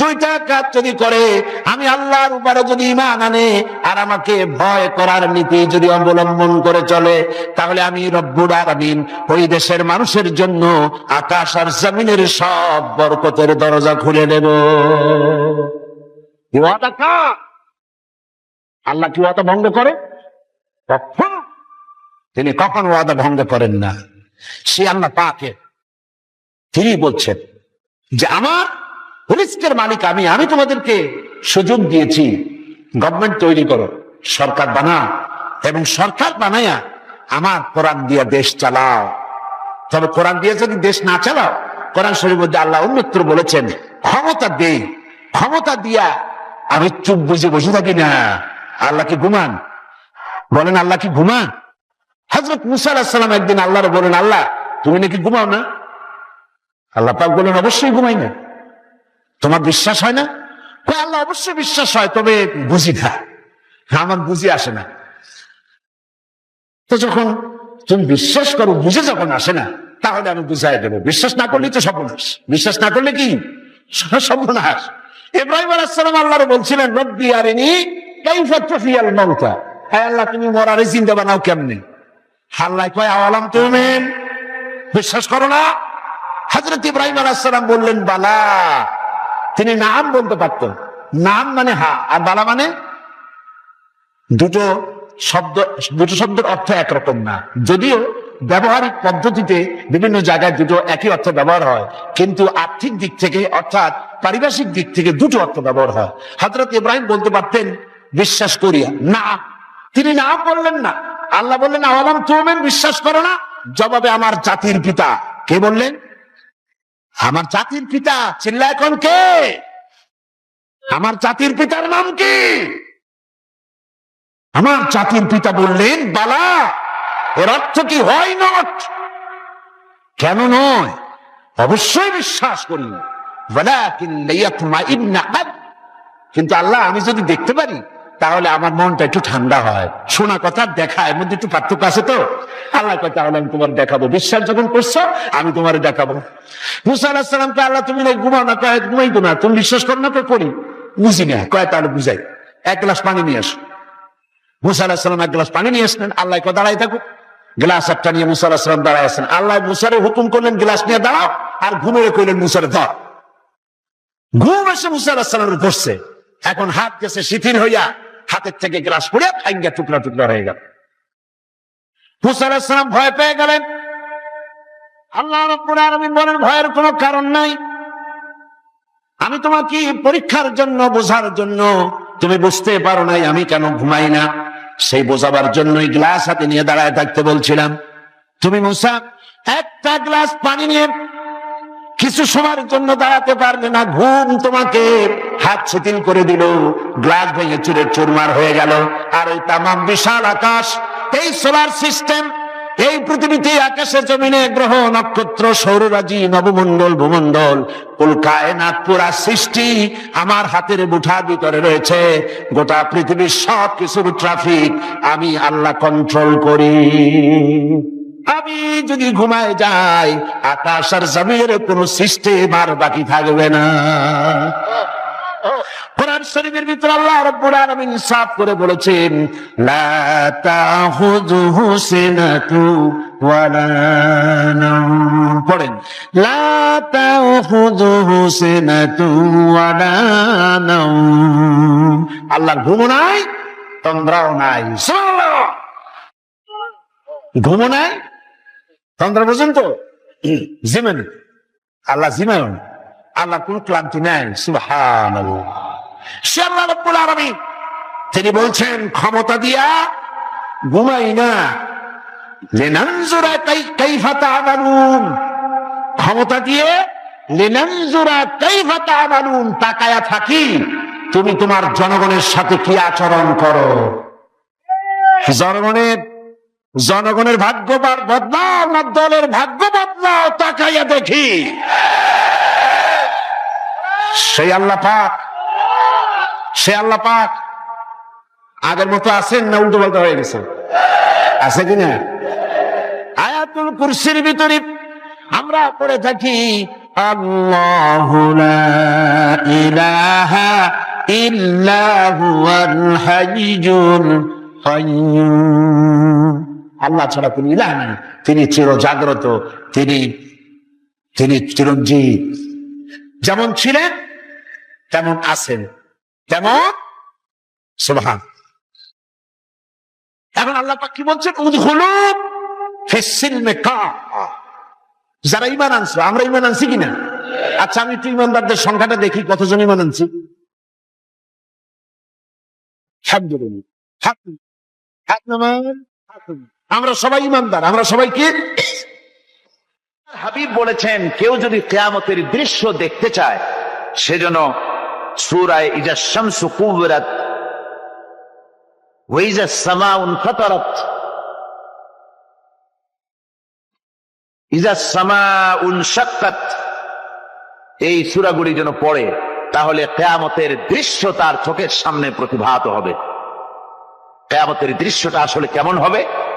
দুইটা কাজ যদি করে, আমি আল্লাহর উপরে যদি ইমান আনে আর আমাকে ভয় করার নীতি যদি অবলম্বন করে চলে, তাহলে আমি রব্বুর আলামিন ওই দেশের মানুষের জন্য আকাশ আর জমিনের সব বরকতের দরজা খুলে দেব। আল্লাহ কি ওয়াদা ভঙ্গ করে? তিনি কখন ওয়াদা ভঙ্গ করেন না? সে আল্লাহ পাকে, তিনি বলছেন যে আমার রিস্কের মালিক আমি আমি তোমাদেরকে সুযোগ দিয়েছি। গভর্নমেন্ট তৈরি করো, সরকার বানা এবং সরকার বানায়া আমার কোরআন দিয়া দেশ চালাও। তবে কোরআন দিয়ে যদি দেশ না চালাও? কোরআন শরীর মধ্যে আল্লাহ অন্যত্র বলেছেন, ক্ষমতা দে, ক্ষমতা দিয়া আমি চুপ বুঝে বসে থাকি না। আল্লাহ কি ঘুমান? বলেন আল্লাহ কি ঘুমা? হজরত মুসা আলাহিসাল্লাম একদিন আল্লাহর বলেন, আল্লাহ, তুমি নাকি ঘুমাও না? আল্লাহ পাক বলেন, অবশ্যই ঘুমাই না। তোমার বিশ্বাস হয় না? আল্লাহ অবশ্যই বিশ্বাস হয়, তবে বুঝি না। আমার বুঝি আসে না। তো যখন তুমি বিশ্বাস করো, বুঝে যখন আসে না, তাহলে আমি বুঝাই দেবো। বিশ্বাস না করলে তো সর্বনাশ। বিশ্বাস না করলে কি? সর্বনাশ। ইব্রাহিম আলাইসালাম আল্লাহর বলছিলেন, রব্বি আরিনি কাইফা তুফিয়াল মাউতা। হ্যাঁ আল্লাহ, তুমি মরারে চিন্তা বানাও কেমনে? আল্লাহ কয় আওয়ালাম তুমি বিশ্বাস করো না। হজরত ইব্রাহিম আলাইসালাম বললেন, বালা। তিনি নাম বলতে পারতেন। নাম মানে হা, আর বালা মানে দুটো শব্দ, দুটো শব্দের অর্থ একরকম না। যদিও ব্যবহারিক পদ্ধতিতে বিভিন্ন জায়গায় দুটো একই অর্থ ব্যবহার হয়, কিন্তু আর্থিক দিক থেকে অর্থাৎ পারিভাষিক দিক থেকে দুটো অর্থ ব্যবহার হয়। হজরত ইব্রাহিম বলতে পারতেন, বিশ্বাস করিয়া, না, তিনি না বললেন না। আল্লাহ বললেন, আওয়ালাম তুমেন, বিশ্বাস করো না? জবাবে আমার জাতির পিতা। কে বললেন? আমার জাতির পিতা চিল্লা এখন কে? আমার জাতির পিতার নাম কি? আমার জাতির পিতা বললেন, বালা, এর অর্থ কি হয় নট? কেন নয়? অবশ্যই বিশ্বাস করি। কিন্তু আল্লাহ, আমি যদি দেখতে পারি তাহলে আমার মনটা একটু ঠান্ডা হয়। শোনা কথা, দেখা, এর মধ্যে একটু পার্থক্য আছে তো? আল্লাহ কয় তাহলে আমি তোমার দেখাবো। বিশ্বাস যখন করছ, আমি তোমার দেখাবো। মুসা আল্লাহ, তুমি ঘুমাও না, কয় ঘুমাই না, তুমি বিশ্বাস করো না করি। বুঝি না, কয়, তাহলে বুঝাই। এক গ্লাস পানি নিয়ে আসো। মুসা এক গ্লাস পানি নিয়ে আসলেন। আল্লাহ কয়, দাঁড়াই থাকুক গ্লাস একটা নিয়ে মুসা সালাম দাঁড়ায় আসেন আল্লাহ মুসারে হুকুম করলেন, গ্লাস নিয়ে দাঁড়াও, আর ঘুমিয়ে কইলেন, মুসারে ধর। ঘুম এসে মুসা আল্লাহ সালামের ধরছে এখন হাত গেছে শিথিল হইয়া। হাতের থেকে গ্লাস পড়ে ফাইঙ্গা টুকরা টুকরা হয়ে গেল। মুসা আল্লাহ সালাম ভয় পেয়ে গেলেন। আল্লাহ বলেন, ভয়ের কোনো কারণ নাই। আমি তোমাকে পরীক্ষার জন্য, বোঝার জন্য, তুমি বুঝতে পারো নাই আমি কেন ঘুমাই না। সেই বোঝাবার জন্যই গ্লাস হাতে নিয়ে দাঁড়ায় থাকতে বলছিলাম। তুমি মুসা, একটা গ্লাস পানি নিয়ে কিছু সময়ের জন্য দাঁড়াতে পারলে না, ঘুম তোমাকে হাত শিথিল করে দিল গ্লাস ভেঙে চুরে চুরমার হয়ে গেল। আর ওই তামাম বিশাল আকাশ, এই সোলার সিস্টেম এই পৃথিবীতে আকাশে জমিনে গ্রহ, নক্ষত্র, সৌররাজি, নবমণ্ডল, ভূমণ্ডল, কুল কায়নাত পুরা সৃষ্টি আমার হাতের মুঠার ভিতরে রয়েছে। গোটা পৃথিবীর সব কিছুর ট্রাফিক আমি আল্লাহ কন্ট্রোল করি। আমি যদি ঘুমায় যাই আকাশ আর জমির কোন সিস্টেম আর বাকি থাকবে না। কোরআন শরীফের ভিতর আল্লাহ রাব্বুল আলামিন সাফ করে বলেছেন, লা তাখুযুহু সিনাতু ওয়ালা নাওম পড়েন, লা তাখুযুহু সিনাতু ওয়ালা নাওম আল্লাহর ঘুম নাই, তন্দ্রাও নাই। সুবহানাল্লাহ। ঘুমো নাই তন্দ্রা বোঝেন তো জিমেন। আল্লাহ জিমেন। আল্লাহ কোন ক্লান্তি নাই, সুবহানাল্লাহ। সে আল্লাহ রাব্বুল আলামিন তিনি বলছেন, ক্ষমতা দিয়া ঘুমাই না। ক্ষমতা দিয়ে তাকায়া থাকি। তুমি তোমার জনগণের সাথে কি আচরণ করো? জনগণের জনগণের ভাগ্য বদলাও আমার দলের ভাগ্য বদলাও, তাকাইয়া দেখি। সেই আল্লাহ পাক সে আল্লাহ পাক আগের মতো আছেন না উল্টো পাল্টা হয়ে গেছে? আছে কিনা আয়াতুল কুরসির ভিতরে আমরা পড়ে থাকি, আল্লাহ ইলাহা ইল্লাহুয়াল হাইয়ুল কাইয়্যুম আল্লাহ ছাড়া কোন ইলাহ নাই। তিনি চির জাগ্রত তিনি তিনি চিরঞ্জীব। যেমন ছিলেন তেমন আছেন। তেমন? সুবহান। এখন আল্লাহ কি বলছেন? উদখুলু ফিসসিলমে কা। যারা ইমান আনছো আমরা ইমান আনছি কিনা? আচ্ছা আমি একটু ইমানদারদের সংখ্যাটা দেখি কতজন ইমান আনছি? আলহামদুলিল্লাহ। হাত হাত নামান, হাত। আমরা সবাই ইমানদার, আমরা সবাই কি? হাবিব বলেছেন, কেউ যদি কেয়ামতের দৃশ্য দেখতে চায় সেজন্য সুরায় ইজা শামসু কুবরাত ওয়াইজা সামাউন ইজা সামাউন শাক্কাত। এই সুরাগুলি যেন পড়ে, তাহলে কেয়ামতের দৃশ্য তার চোখের সামনে প্রতিভাত হবে। কেয়ামতের দৃশ্যটা আসলে কেমন হবে?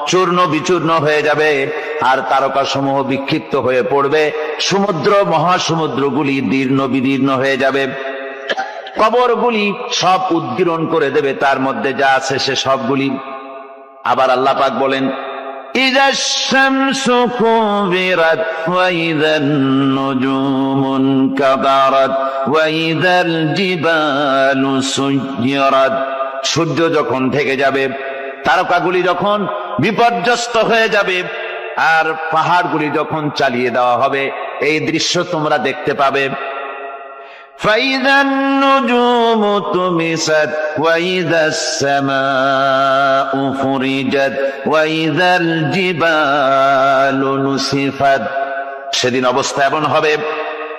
وإذا الكواكب انتثرت وإذا البحار فجرت وإذا القبور بعثرت যখন আকাশসমূহ চূর্ণ বিচূর্ণ হয়ে যাবে আর তারকাসমূহ বিক্ষিপ্ত হয়ে পড়বে সমুদ্র মহাসমুদ্রগুলি দীর্ণ বিদীর্ণ হয়ে যাবে কবরগুলি সব উদ্গীরণ করে দেবে তার মধ্যে যা আছে সে সবগুলি আবার আল্লাহ পাক বলেন إذا الشمس كورت وإذا النجوم انكدرت وإذا الجبال سيرت সূর্য যখন থেকে যাবে তারকাগুলি যখন বিপর্যস্ত হয়ে যাবে, আর পাহাড়গুলি যখন চালিয়ে দেওয়া হবে, এই দৃশ্য তোমরা দেখতে পাবে। সেদিন অবস্থা এমন হবে,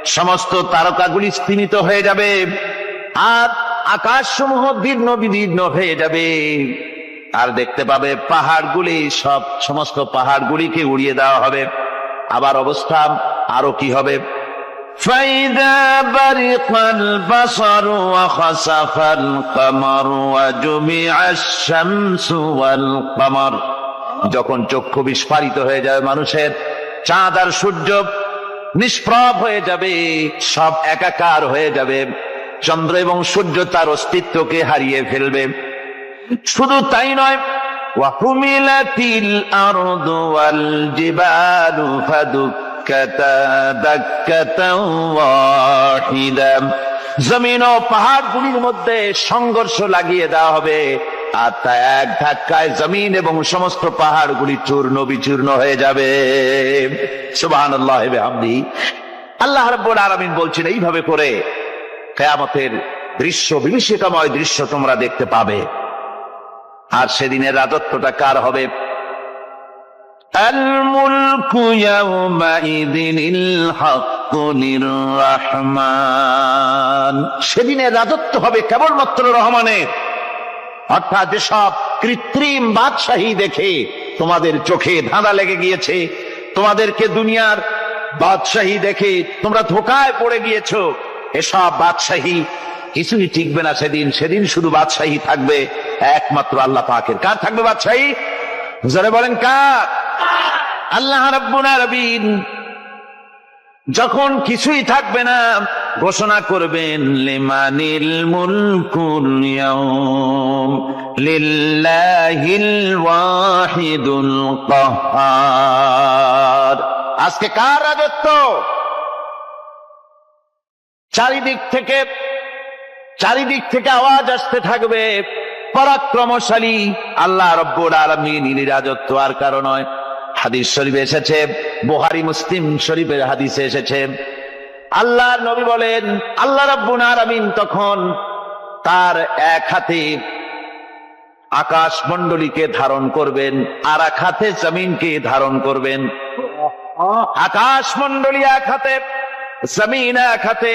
সমস্ত তারকাগুলি স্থিমিত হয়ে যাবে, আর আকাশসমূহ বিঘ্ন বিদীর্ণ হয়ে যাবে। আর দেখতে পাবে পাহাড়গুলি সব সমস্ত পাহাড়গুলিকে উড়িয়ে দেওয়া হবে আবার অবস্থা আরো কি হবে فإذا برق البصر وخسف القمر وجمع الشمس والقمر যখন চক্ষু বিস্ফারিত হয়ে যাবে মানুষের চাঁদ আর সূর্য নিষ্প্রভ হয়ে যাবে সব একাকার হয়ে যাবে চন্দ্র এবং সূর্য তার অস্তিত্বকে হারিয়ে ফেলবে শুধু তাই নয় وحملت الأرض والجبال فدكتا دكة واحدة জমিন ও পাহাড়গুলির মধ্যে সংঘর্ষ লাগিয়ে দেওয়া হবে আর তা এক ধাক্কায় জমিন এবং সমস্ত পাহাড়গুলি চূর্ণ বিচূর্ণ হয়ে যাবে সুবহানাল্লাহ বিহামদি আল্লাহ রাব্বুল আলামিন বলছেন এইভাবে করে কেয়ামতের দৃশ্য বিভীষিকাময় দৃশ্য তোমরা দেখতে পাবে আর সেদিনের রাজত্বটা কার হবে الملك يومئذ الحق للرحمن সেদিনের রাজত্ব হবে কেবলমাত্র রহমানের অর্থাৎ যেসব কৃত্রিম বাদশাহী দেখে তোমাদের চোখে ধাঁধা লেগে গিয়েছে তোমাদেরকে দুনিয়ার বাদশাহী দেখে তোমরা ধোকায় পড়ে গিয়েছো এসব বাদশাহী কিছুই টিকবে না সেদিন। সেদিন শুধু বাদশাহী থাকবে, একমাত্র আল্লাহ পাকের। কার থাকবে বাদশাহী? যারা বলেন কার? আল্লাহ রাব্বুল যখন কিছুই থাকবে না, ঘোষণা করবেন, লিমানিল মুলকুল ইয়াউম, লিল্লাহিল ওয়াহিদুল কাহ্হার আজকে কার রাজত্ব? চারিদিক থেকে চারিদিক থেকে আওয়াজ আসতে থাকবে। পরাক্রমশালী আল্লাহ রব্বুল আলমিন রাজত্ব আর কারণ নয়। হাদিস শরীফে এসেছে বুহারি মুসলিম শরীফের হাদিসে এসেছে। আল্লাহ নবী বলেন, আল্লাহ রব্বুল আলমিন তখন তার এক হাতে আকাশ মন্ডলীকে ধারণ করবেন, আর এক হাতে জমিনকে ধারণ করবেন। আকাশ মন্ডলী এক হাতে, জমিন এক হাতে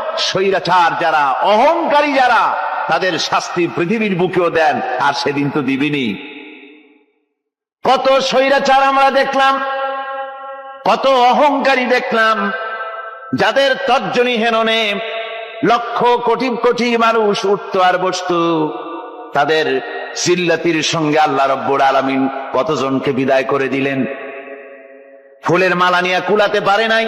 স্বৈরাচার যারা, অহংকারী যারা, তাদের শাস্তি পৃথিবীর বুকেও দেন, আর সেদিন তো দিবিনি। কত স্বৈরাচার আমরা দেখলাম, কত অহংকারী দেখলাম, যাদের তর্জনী হেননে লক্ষ কোটি কোটি মানুষ উঠত আর বসত, তাদের চিল্লাতির সঙ্গে আল্লাহ রব্বুর আলমিন কতজনকে বিদায় করে দিলেন? ফুলের মালা নিয়ে কুলাতে পারে নাই।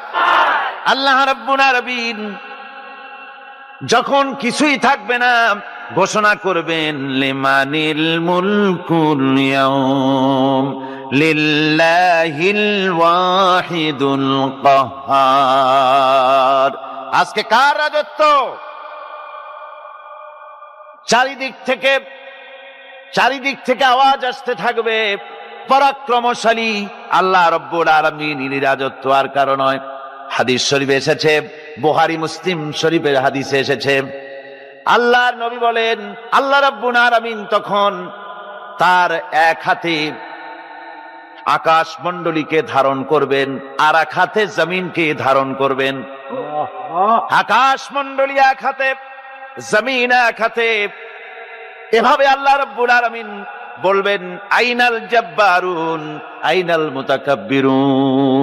আল্লাহ রব্বুল যখন কিছুই থাকবে না, ঘোষণা করবেন, লিমানিল মুলকুল ইয়াউম, লিল্লাহিল ওয়াহিদুল আজকে কার রাজত্ব? চারিদিক থেকে চারিদিক থেকে আওয়াজ আসতে থাকবে, পরাক্রমশালী আল্লাহ রব্বুল আলমিন রাজত্ব আর কারণ নয়। হাদিস শরীফে এসেছে বোহারি মুসলিম শরীফের হাদিসে এসেছে। আল্লাহর নবী বলেন, আল্লাহ রব্বুল আলমিন তখন তার এক হাতে আকাশ মন্ডলীকে ধারণ করবেন, আর এক হাতে জমিনকে ধারণ করবেন। আকাশ মন্ডলী এক হাতে, জমিন এক হাতে। এভাবে আল্লাহ রব্বুল আলামিন বলবেন, আইনাল জব্বারুন, আইনাল মুতাকাব্বিরুন।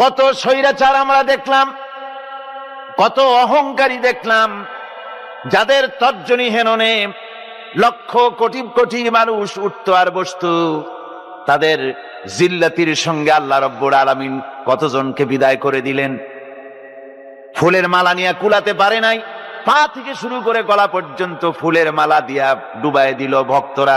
কত স্বৈরাচার আমরা দেখলাম, কত অহংকারী দেখলাম, যাদের তর্জনী হেননে লক্ষ কোটি কোটি মানুষ উঠত আর বসত, তাদের জিল্লাতির সঙ্গে আল্লাহ রব্বুর আলমিন কতজনকে বিদায় করে দিলেন? ফুলের মালা নিয়ে কুলাতে পারে নাই, পা থেকে শুরু করে গলা পর্যন্ত ফুলের মালা দিয়া ডুবাই দিল ভক্তরা।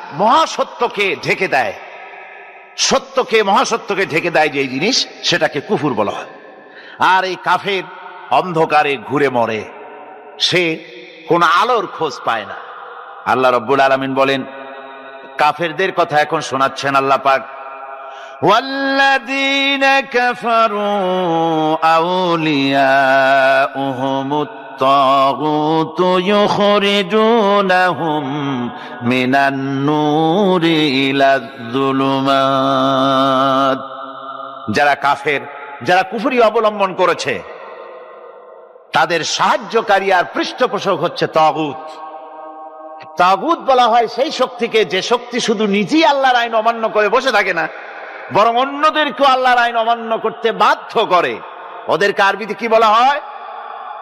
মহাসত্যকে ঢেকে দেয় সত্যকে মহাসত্যকে ঢেকে দেয় যে জিনিস সেটাকে কুফুর বলা হয় আর এই কাফের অন্ধকারে ঘুরে মরে সে কোন আলোর খোঁজ পায় না আল্লাহ রব্বুল আলমিন বলেন কাফেরদের কথা এখন শোনাচ্ছেন আল্লাহ পাক والذين كفروا أولياؤهم الطاغوت يخرجونهم من النور إلى الظلمات যারা কাফের যারা কুফরি অবলম্বন করেছে তাদের সাহায্যকারী আর পৃষ্ঠপোষক হচ্ছে তাগুত তাগুত বলা হয় সেই শক্তিকে যে শক্তি শুধু নিজেই আল্লাহর আইন অমান্য করে বসে থাকে না বরং অন্যদেরকেও আল্লাহর আইন অমান্য করতে বাধ্য করে ওদেরকে আরবিতে কি বলা হয়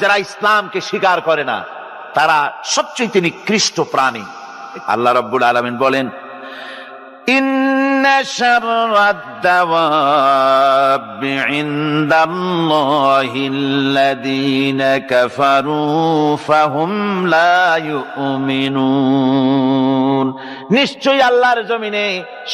যারা ইসলামকে স্বীকার করে না, তারা সবচেয়ে তিনি খ্রিস্ট প্রাণী। আল্লাহ রব্বুল আলমিন বলেন নিশ্চয়ই আল্লাহর জমিনে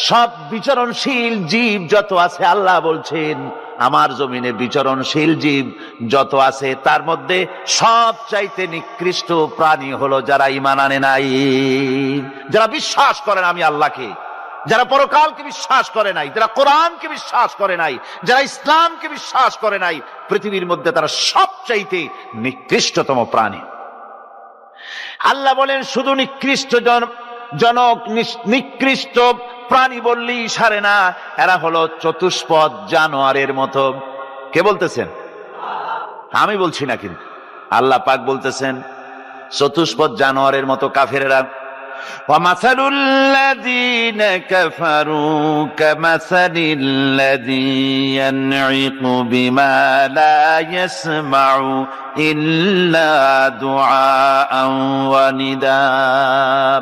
সব বিচরণশীল জীব যত আছে, আল্লাহ বলছেন আমার জমিনে বিচরণশীল জীব যত আছে, তার মধ্যে সব চাইতে নিকৃষ্ট প্রাণী হলো যারা ইমান আনে নাই। যারা বিশ্বাস করেন আমি আল্লাহকে, যারা পরকালকে বিশ্বাস করে নাই, যারা কোরআনকে বিশ্বাস করে নাই, যারা ইসলামকে বিশ্বাস করে নাই, পৃথিবীর মধ্যে তারা সবচাইতে নিকৃষ্টতম প্রাণী। আল্লাহ বলেন, শুধু নিকৃষ্ট জনক নিস- নিকৃষ্ট প্রাণী বললেই সারে না এরা হলো চতুষ্পদ জানোয়ারের মতো কে বলতেছেন আমি বলছি না কিন্তু আল্লাহ পাক বলতেছেন চতুষ্পদ জানোয়ারের মতো কাফেরেরা ومثل الذين كفروا كمثل الذي ينعق بما لا يسمع إلا دعاء ونداء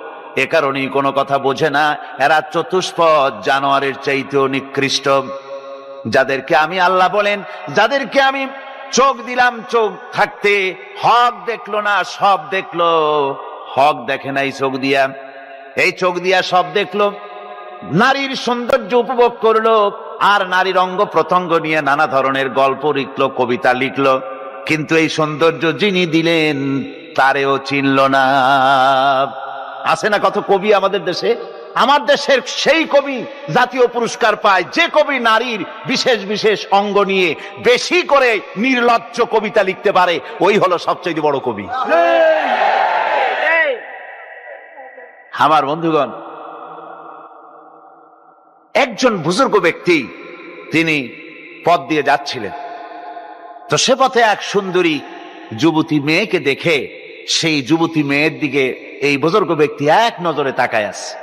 এ কারণেই কোনো কথা বোঝে না। এরা চতুষ্পদ, জানোয়ারের চাইতেও নিকৃষ্ট। যাদেরকে আমি আল্লাহ বলেন, যাদেরকে আমি চোখ দিলাম, চোখ থাকতে হক দেখল না, সব দেখল। হক দেখে নাই চোখ দিয়া। এই চোখ দিয়া সব দেখল। নারীর সৌন্দর্য উপভোগ করল, আর নারীর অঙ্গ প্রত্যঙ্গ নিয়ে নানা ধরনের গল্প লিখলো, কবিতা লিখলো। কিন্তু এই সৌন্দর্য যিনি দিলেন, তারেও চিনল না। আছে না কত কবি আমাদের দেশে? আমার দেশের সেই কবি জাতীয় পুরস্কার পায় যে কবি নারীর বিশেষ বিশেষ অঙ্গ নিয়ে বেশি করে নির্লজ্জ কবিতা লিখতে পারে, ওই হলো সবচেয়ে বড় কবি। আমার বন্ধুগণ, একজন বুজুর্গ ব্যক্তি, তিনি পথ দিয়ে যাচ্ছিলেন। তো সে পথে এক সুন্দরী যুবতী মেয়েকে দেখে সেই যুবতী মেয়ের দিকে এই বুজুর্গ ব্যক্তি এক নজরে তাকায় আছে।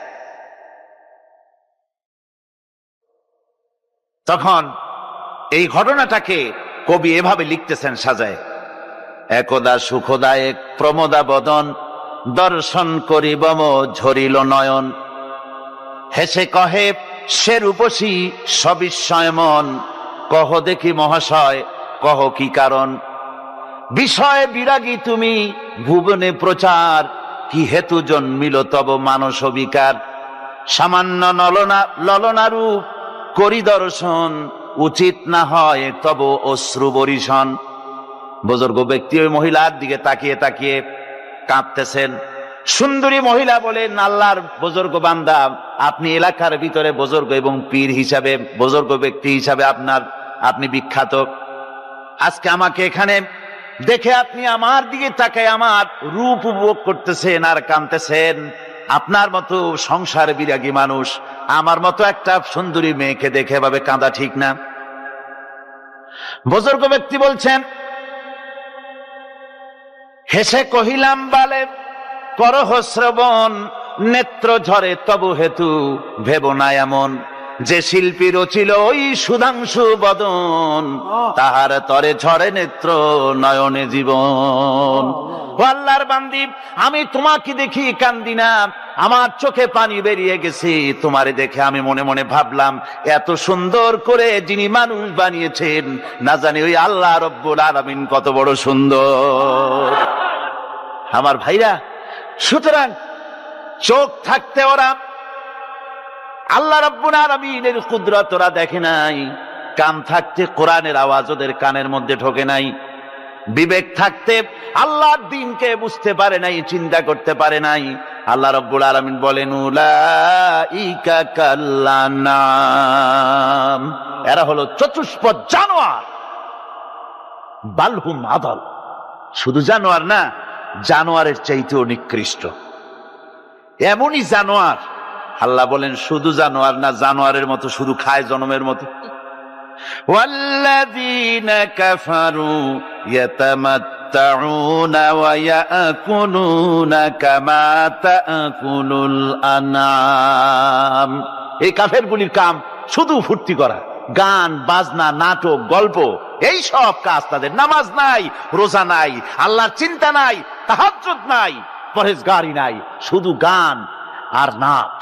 তখন এই ঘটনাটাকে কবি এভাবে লিখতেছেন সাজায়, একদা সুখদায়ক প্রমোদা বদন, দর্শন করিবম ঝরিল নয়ন। হেসে কহে, সে রূপসী সবিস্ময় মন, কহ দেখি মহাশয়, কহ কি কারণ? বিষয় বিরাগী তুমি, ভুবনে প্রচার। কি হেতু জন্মিল তব মানস বিকার সামান্য নলনা, ললনা রূপ, করি দর্শন, উচিত না হয় তব অশ্রু বরিশন বুজুর্গ ব্যক্তি ওই মহিলার দিকে তাকিয়ে তাকিয়ে কাঁদতেছেন। সুন্দরী মহিলা বলেন আল্লাহর বুজুর্গ বান্দা, আপনি এলাকার ভিতরে বুজুর্গ এবং পীর হিসাবে, বুজুর্গ ব্যক্তি হিসাবে আপনার, আপনি বিখ্যাত। আজকে আমাকে এখানে দেখে আপনি আমার দিকে তাকায় আমার রূপ উপভোগ করতেছেন আর কানতেছেন আপনার মতো সংসার বিরাগী মানুষ, আমার মতো একটা সুন্দরী মেয়েকে দেখে ভাবে কাঁদা ঠিক না। বুজুর্গ ব্যক্তি বলছেন, হেসে কহিলাম, বালে, করহ শ্রবণ, নেত্র ঝরে তবু হেতু ভেব না এমন। যে শিল্পী রচিল ওই সুধাংশু বদন তাহার তরে ঝরে নেত্র নয়নে জীবন। ও আল্লাহর বান্দি আমি তোমাকে দেখি কান্দি না আমার চোখে পানি বেরিয়ে গেছে তোমারে দেখে আমি মনে মনে ভাবলাম এত সুন্দর করে যিনি মানুষ বানিয়েছেন না জানি ওই আল্লাহ রব্বুল আলামিন কত বড় সুন্দর। আমার ভাইরা সুতরাং চোখ থাকতে ওরা আল্লাহ রব্বুল আলামিনের কুদরত ওরা দেখে নাই। কান থাকতে কোরআনের আওয়াজ ওদের কানের মধ্যে ঢোকে নাই। বিবেক থাকতে আল্লাহর দিনকে বুঝতে পারে নাই, চিন্তা করতে পারে নাই। আল্লাহ রব্বুল আলামিন বলেন কাল্লানাম। এরা হলো চতুষ্পদ জানোয়ার। বালহুম আদল। শুধু জানোয়ার না, জানোয়ারের চাইতেও নিকৃষ্ট। এমনই জানোয়ার আল্লাহ বলেন শুধু জানোয়ার না জানোয়ারের মতো শুধু খায় জনমের মতো والذين كفروا يتمتعون ويأكلون كما تأكل الأنعام এই কাফেরগুলির কাম শুধু ফুর্তি করা গান বাজনা নাটক গল্প এই সব কাজ তাদের নামাজ নাই রোজা নাই আল্লাহর চিন্তা নাই তাহাজ্জুদ নাই পরেজগারি নাই শুধু গান আর নাচ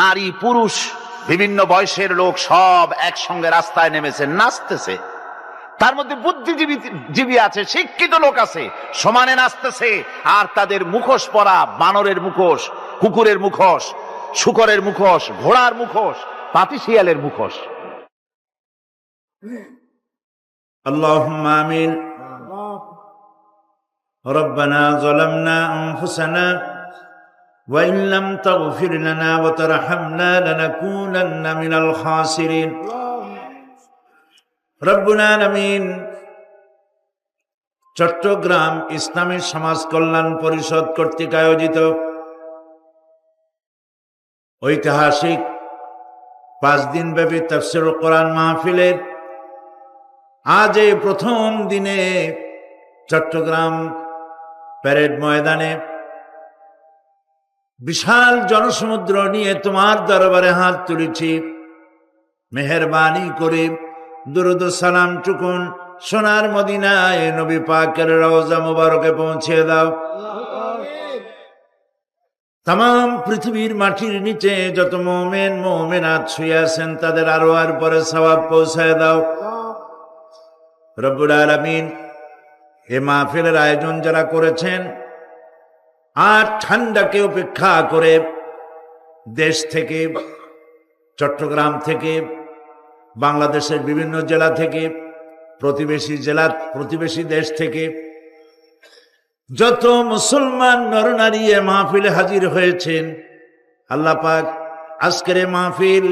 নারী পুরুষ বিভিন্ন বয়সের লোক সব একসঙ্গে রাস্তায় নেমেছে নাচতেছে তার মধ্যে বুদ্ধিজীবী জীবী আছে শিক্ষিত লোক আছে সমানে নাচতেছে আর তাদের মুখোশ পরা বানরের মুখোশ কুকুরের মুখোশ শুকরের মুখোশ ঘোড়ার মুখোশ পাতিশিয়ালের মুখোশ اللهم آمين ربنا ظلمنا أنفسنا وإن لم تغفر لنا وترحمنا لنكونن من الخاسرين ربنا العالمين চট্টগ্রাম ইসলামী সমাজ কল্যাণ পরিষদ কর্তৃক আয়োজিত ঐতিহাসিক পাঁচ দিন ব্যাপী তফসির কোরআন মাহফিলের আজ এই প্রথম দিনে চট্টগ্রাম প্যারেড ময়দানে বিশাল জনসমুদ্র নিয়ে তোমার দরবারে হাত তুলেছি। মেহরবানি করে দুরুদ সালাম চুকুন সোনার মদিনায় নবী পাকের রওজা মুবারকে পৌঁছে দাও। তাম পৃথিবীর মাটির নিচে যত মোমেন মোমেনাত শুয়ে আছেন, তাদের আরও আর পরে সবাব পৌঁছায় দাও। রব্বুল আলমিন এ মাহফিলের আয়োজন যারা করেছেন আর ঠান্ডাকে উপেক্ষা করে দেশ থেকে, চট্টগ্রাম থেকে, বাংলাদেশের বিভিন্ন জেলা থেকে, প্রতিবেশী জেলা, প্রতিবেশী দেশ থেকে যত মুসলমান নরনারী এ মাহফিলে হাজির হয়েছেন, আল্লাহ পাক আজকের এ মাহফিল